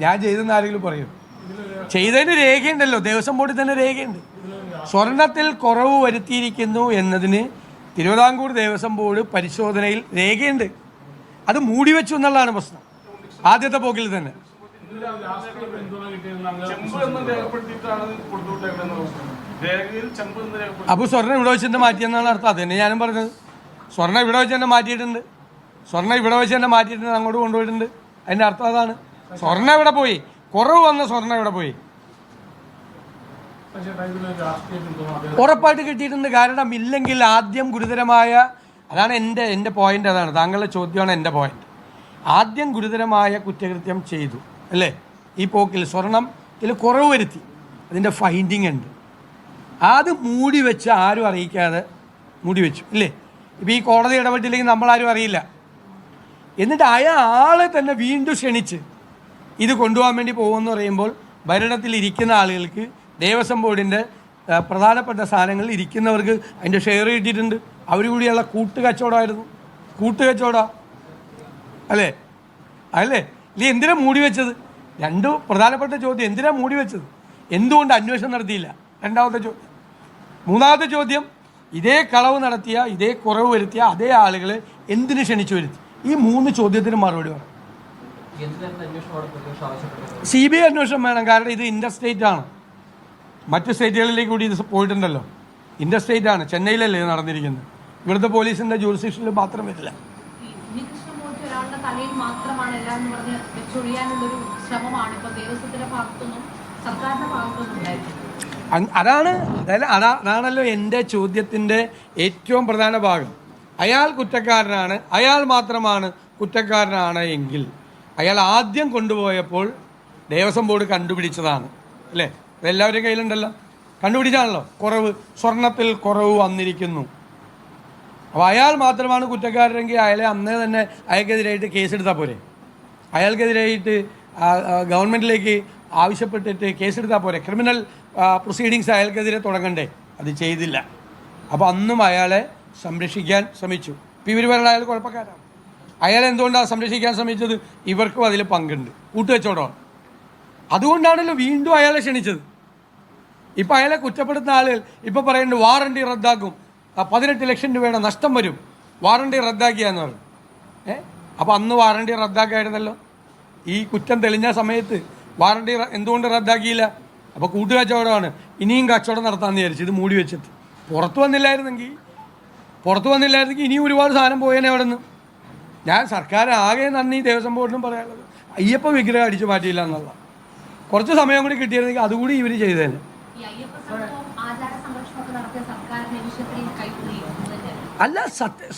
ഞാൻ ചെയ്തെന്ന് ആരെങ്കിലും പറയും? ചെയ്തതിന് രേഖയുണ്ടല്ലോ. ദേവസ്വം ബോർഡിൽ തന്നെ രേഖയുണ്ട്. സ്വർണത്തിൽ കുറവ് വരുത്തിയിരിക്കുന്നു എന്നതിന് തിരുവിതാംകൂർ ദേവസ്വം ബോർഡ് പരിശോധനയിൽ രേഖയുണ്ട്. അത് മൂടി വെച്ചു എന്നുള്ളതാണ് പ്രശ്നം. ആദ്യത്തെ പോക്കിൽ തന്നെ. അപ്പോൾ സ്വർണം ഇവിടെ വെച്ച് തന്നെ മാറ്റിയെന്നാണ് അർത്ഥം. അത് തന്നെ ഞാനും പറഞ്ഞത്. സ്വർണം ഇവിടെ വെച്ച് തന്നെ മാറ്റിയിട്ടുണ്ട്. സ്വർണം ഇവിടെ വെച്ച് തന്നെ മാറ്റിയിട്ടുണ്ട്. അങ്ങോട്ട് കൊണ്ടുപോയിട്ടുണ്ട്. അതിന്റെ അർത്ഥം അതാണ്. സ്വർണം എവിടെ പോയി? കുറവ് വന്ന സ്വർണ എവിടെ പോയി? ഉറപ്പായിട്ട് കിട്ടിയിട്ടുണ്ട്. കാരണം ഇല്ലെങ്കിൽ ആദ്യം ഗുരുതരമായ അതാണ് എന്റെ എന്റെ പോയിന്റ് അതാണ്. താങ്കളുടെ ചോദ്യമാണ് എന്റെ പോയിന്റ് ആദ്യം ഗുരുതരമായ കുറ്റകൃത്യം ചെയ്തു. അല്ലേ? ഈ പോക്കിൽ സ്വർണം ഇതിൽ കുറവ് വരുത്തി. അതിന്റെ ഫൈൻഡിങ് ഉണ്ട്. അത് മൂടി വെച്ച് ആരും അറിയിക്കാതെ മൂടി വെച്ചു. ഇല്ലേ? ഇപ്പോൾ ഈ കോടതി ഇടപെട്ടില്ലെങ്കിൽ നമ്മളാരും അറിയില്ല. എന്നിട്ട് അയാളെ തന്നെ വീണ്ടും ക്ഷണിച്ച് ഇത് കൊണ്ടുപോകാൻ വേണ്ടി പോകുമെന്ന് പറയുമ്പോൾ ഭരണത്തിൽ ഇരിക്കുന്ന ആളുകൾക്ക് ദേവസ്വം ബോർഡിന്റെ പ്രധാനപ്പെട്ട സ്ഥാനങ്ങളിൽ ഇരിക്കുന്നവർക്ക് അതിന്റെ ഷെയർ കിട്ടിയിട്ടുണ്ട്. അവർ കൂടിയുള്ള കൂട്ടുകച്ചവടമായിരുന്നു കൂട്ടുകച്ചവട അല്ലേ? അല്ലേ? ഇല്ലേ എന്തിനാ മൂടി വെച്ചത്? രണ്ട് പ്രധാനപ്പെട്ട ചോദ്യം. എന്തിനാ മൂടി വെച്ചത്? എന്തുകൊണ്ട് അന്വേഷണം നടത്തിയില്ല? രണ്ടാമത്തെ ചോദ്യം. മൂന്നാമത്തെ ചോദ്യം ഇതേ കളവ് നടത്തിയ ഇതേ കുറവ് വരുത്തിയ അതേ ആളുകളെ എന്തിനു ക്ഷണിച്ചു വരുത്തി? ഈ മൂന്ന് ചോദ്യത്തിന് മറുപടി വേണം സി ബി ഐ അന്വേഷണം വേണം. കാരണം ഇത് ഇന്റർ സ്റ്റേറ്റ് ആണ് മറ്റു സ്റ്റേറ്റുകളിലേക്ക് കൂടി ഇത് പോയിട്ടുണ്ടല്ലോ. ഇന്റർ സ്റ്റേറ്റ് ആണ് ചെന്നൈയിലല്ലേ ഇത് നടന്നിരിക്കുന്നത്. ഇവിടുത്തെ പോലീസിന്റെ ജൂറിസ്ഡിക്ഷനിൽ മാത്രം വരില്ല. അതാണ് അതായത് അതാ അതാണല്ലോ എന്റെ ചോദ്യത്തിന്റെ ഏറ്റവും പ്രധാന ഭാഗം. അയാൾ കുറ്റക്കാരനാണ്. അയാൾ മാത്രമാണ് കുറ്റക്കാരനാണ് എങ്കിൽ അയാൾ ആദ്യം കൊണ്ടുപോയപ്പോൾ ദേവസ്വം ബോർഡ് കണ്ടുപിടിച്ചതാണ് അല്ലേ? ഇതെല്ലാവരും കയ്യിലുണ്ടല്ലോ. കണ്ടുപിടിച്ചാണല്ലോ. കുറവ് സ്വർണത്തിൽ കുറവ് വന്നിരിക്കുന്നു. അപ്പോൾ അയാൾ മാത്രമാണ് കുറ്റക്കാരനെങ്കിൽ അയാളെ അന്നേ തന്നെ അയാൾക്കെതിരായിട്ട് കേസെടുത്താൽ പോരെ. അയാൾക്കെതിരായിട്ട് ഗവൺമെന്റിലേക്ക് ആവശ്യപ്പെട്ടിട്ട് കേസെടുത്താൽ പോരെ. ക്രിമിനൽ പ്രൊസീഡിങ്സ് അയാൾക്കെതിരെ തുടങ്ങണ്ടേ? അത് ചെയ്തില്ല. അപ്പോൾ അന്നും അയാളെ സംരക്ഷിക്കാൻ ശ്രമിച്ചു. ഇപ്പോൾ ഇവർ പറഞ്ഞ അയാൾ കുഴപ്പക്കാരാണ്. അയാൾ എന്തുകൊണ്ടാണ് സംരക്ഷിക്കാൻ ശ്രമിച്ചത്? ഇവർക്കും അതിൽ പങ്കുണ്ട്. കൂട്ടുവെച്ചോടമാണ് അതുകൊണ്ടാണല്ലോ വീണ്ടും അയാളെ ക്ഷണിച്ചത്. ഇപ്പം അയാളെ കുറ്റപ്പെടുത്തുന്ന ആളുകൾ ഇപ്പം പറയുന്നുണ്ട് വാറണ്ടി റദ്ദാക്കും. പതിനെട്ട് ലക്ഷം രൂപയുടെ നഷ്ടം വരും. വാറണ്ടി റദ്ദാക്കിയാന്ന് പറഞ്ഞു. ഏ? അപ്പോൾ അന്ന് വാറണ്ടി റദ്ദാക്കായിരുന്നല്ലോ. ഈ കുറ്റം തെളിഞ്ഞ സമയത്ത് വാറണ്ടി എന്തുകൊണ്ട് റദ്ദാക്കിയില്ല? അപ്പോൾ കൂട്ടുകച്ചവടമാണ് ഇനിയും കച്ചവടം നടത്താമെന്ന് വിചാരിച്ചു ഇത് മൂടി വെച്ചിട്ട്. പുറത്തു വന്നില്ലായിരുന്നെങ്കിൽ പുറത്തു വന്നില്ലായിരുന്നെങ്കിൽ ഇനിയും ഒരുപാട് സാധനം പോയേനെ അവിടെ നിന്ന് ഞാൻ സർക്കാർ ആകെ നന്ദി ദേവസ്വം ബോർഡിനും പറയാനുള്ളത്. അയ്യപ്പ വിഗ്രഹം അടിച്ചു മാറ്റിയില്ല എന്നുള്ള. കുറച്ച് സമയം കൂടി കിട്ടിയിരുന്നെങ്കിൽ അതുകൂടി ഇവർ ചെയ്തേനെ. അല്ല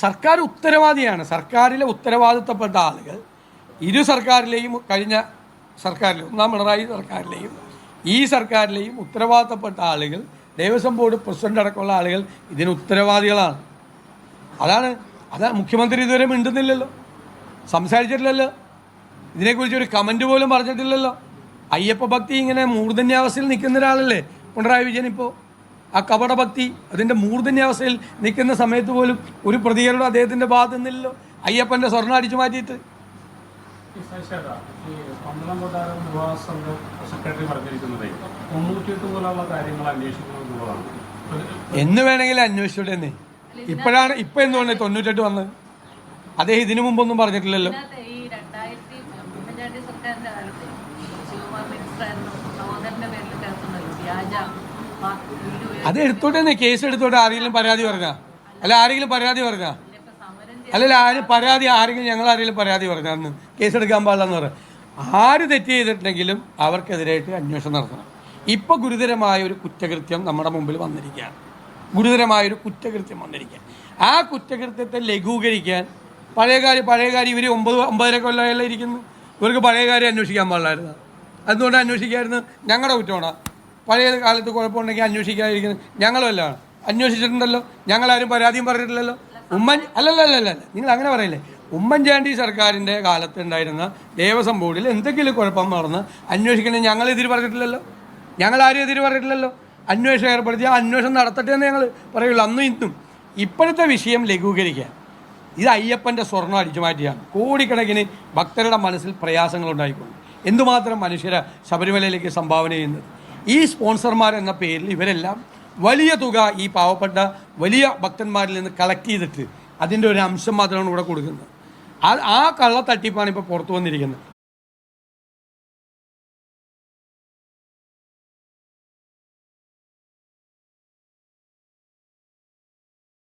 സർക്കാർ ഉത്തരവാദിയാണ്. സർക്കാരിലെ ഉത്തരവാദിത്തപ്പെട്ട ആളുകൾ ഇരു സർക്കാരിലെയും കഴിഞ്ഞ സർക്കാരിലെ ഒന്നാം പിണറായി സർക്കാരിലെയും ഈ സർക്കാരിലെയും ഉത്തരവാദിത്തപ്പെട്ട ആളുകൾ ദേവസ്വം ബോർഡ് പ്രസിഡന്റ് അടക്കമുള്ള ആളുകൾ ഇതിന് ഉത്തരവാദികളാണ്. അതാണ് അതാ മുഖ്യമന്ത്രി ഇതുവരെ മിണ്ടുന്നില്ലല്ലോ. സംസാരിച്ചിട്ടില്ലല്ലോ. ഇതിനെക്കുറിച്ച് ഒരു കമന്റ് പോലും പറഞ്ഞിട്ടില്ലല്ലോ. അയ്യപ്പ ഭക്തി ഇങ്ങനെ മൂർധന്യാവസ്ഥയിൽ നിൽക്കുന്ന ഒരാളല്ലേ പിണറായി വിജയൻ ഇപ്പോൾ ആ കപട ഭക്തി അതിന്റെ മൂർധന്യാവസ്ഥയിൽ നിൽക്കുന്ന സമയത്ത് പോലും ഒരു പ്രതികരണം അദ്ദേഹത്തിന്റെ ഭാഗത്തു നിന്നില്ലല്ലോ. അയ്യപ്പന്റെ സ്വർണം അടിച്ചു മാറ്റിയിട്ട്. സെക്രട്ടറി പറഞ്ഞിരിക്കുന്നത് മുന്നൂറ്റിയെട്ട് പോലുള്ള കാര്യങ്ങൾ എന്ന് വേണമെങ്കിലും അന്വേഷിച്ചോട്ടെ ഇപ്പോഴാണ് ഇപ്പം എന്തുകൊണ്ട് തൊണ്ണൂറ്റെട്ട് വന്നത്? അദ്ദേഹം ഇതിനു മുമ്പൊന്നും പറഞ്ഞിട്ടില്ലല്ലോ. അത് എടുത്തോട്ടെ കേസ് എടുത്തോട്ടെ ആരെങ്കിലും പരാതി പറഞ്ഞാ. അല്ല ആരെങ്കിലും പരാതി പറഞ്ഞാ. അല്ലല്ല ആര് പരാതി ആരെങ്കിലും ഞങ്ങൾ ആരെങ്കിലും പരാതി പറഞ്ഞ അന്ന് കേസെടുക്കാൻ പാടില്ലെന്ന് പറയാം ആര് തെറ്റ് ചെയ്തിട്ടുണ്ടെങ്കിലും അവർക്കെതിരായിട്ട് അന്വേഷണം നടത്തണം. ഇപ്പോൾ ഗുരുതരമായ ഒരു കുറ്റകൃത്യം നമ്മുടെ മുമ്പിൽ വന്നിരിക്കുകയാണ്. ഗുരുതരമായ ഒരു കുറ്റകൃത്യം വന്നിരിക്കുകയാണ്. ആ കുറ്റകൃത്യത്തെ ലഘൂകരിക്കാൻ പഴയ കാര്യം പഴയ ഇവർ ഒമ്പത് ഒമ്പതര കൊല്ലമല്ല ഇരിക്കുന്നു? ഇവർക്ക് പഴയ കാര്യം അന്വേഷിക്കാൻ പാടില്ലായിരുന്നു. അതുകൊണ്ട് അന്വേഷിക്കായിരുന്നു? ഞങ്ങളുടെ കുറ്റമാണ്? പഴയ കാലത്ത് കുഴപ്പമുണ്ടെങ്കിൽ അന്വേഷിക്കാതിരിക്കുന്നത് ഞങ്ങളുമല്ല അന്വേഷിച്ചിട്ടുണ്ടല്ലോ. ഞങ്ങളാരും പരാതിയും പറഞ്ഞിട്ടില്ലല്ലോ. ഉമ്മൻ അല്ലല്ലല്ല നിങ്ങൾ അങ്ങനെ പറയില്ലേ. ഉമ്മൻചാണ്ടി സർക്കാരിന്റെ കാലത്ത് ഉണ്ടായിരുന്ന ദേവസ്വം ബോർഡിൽ എന്തെങ്കിലും കുഴപ്പം നടന്ന് അന്വേഷിക്കണേ ഞങ്ങൾ എതിര് പറഞ്ഞിട്ടില്ലല്ലോ. ഞങ്ങളാരും എതിര് പറഞ്ഞിട്ടില്ലല്ലോ. അന്വേഷണം ഏർപ്പെടുത്തി ആ അന്വേഷണം നടത്തട്ടെ എന്ന് ഞങ്ങൾ പറയുള്ളൂ. അന്നും ഇന്നും. ഇപ്പോഴത്തെ വിഷയം ലഘൂകരിക്കാൻ ഇത് അയ്യപ്പന്റെ സ്വർണം അടിച്ചു മാറ്റിയാണ്. കോടിക്കണക്കിന് ഭക്തരുടെ മനസ്സിൽ പ്രയാസങ്ങൾ ഉണ്ടായിക്കൊണ്ട് എന്തുമാത്രം മനുഷ്യരെ ശബരിമലയിലേക്ക് സംഭാവന ചെയ്യുന്നത്. ഈ സ്പോൺസർമാർ എന്ന പേരിൽ ഇവരെല്ലാം വലിയ തുക ഈ പാവപ്പെട്ട വലിയ ഭക്തന്മാരിൽ നിന്ന് കളക്ട് ചെയ്തിട്ട് അതിന്റെ ഒരു അംശം മാത്രമാണ് ഇവിടെ കൊടുക്കുന്നത്. ആ കള്ള തട്ടിപ്പാണ് ഇപ്പോൾ പുറത്തു വന്നിരിക്കുന്നത്.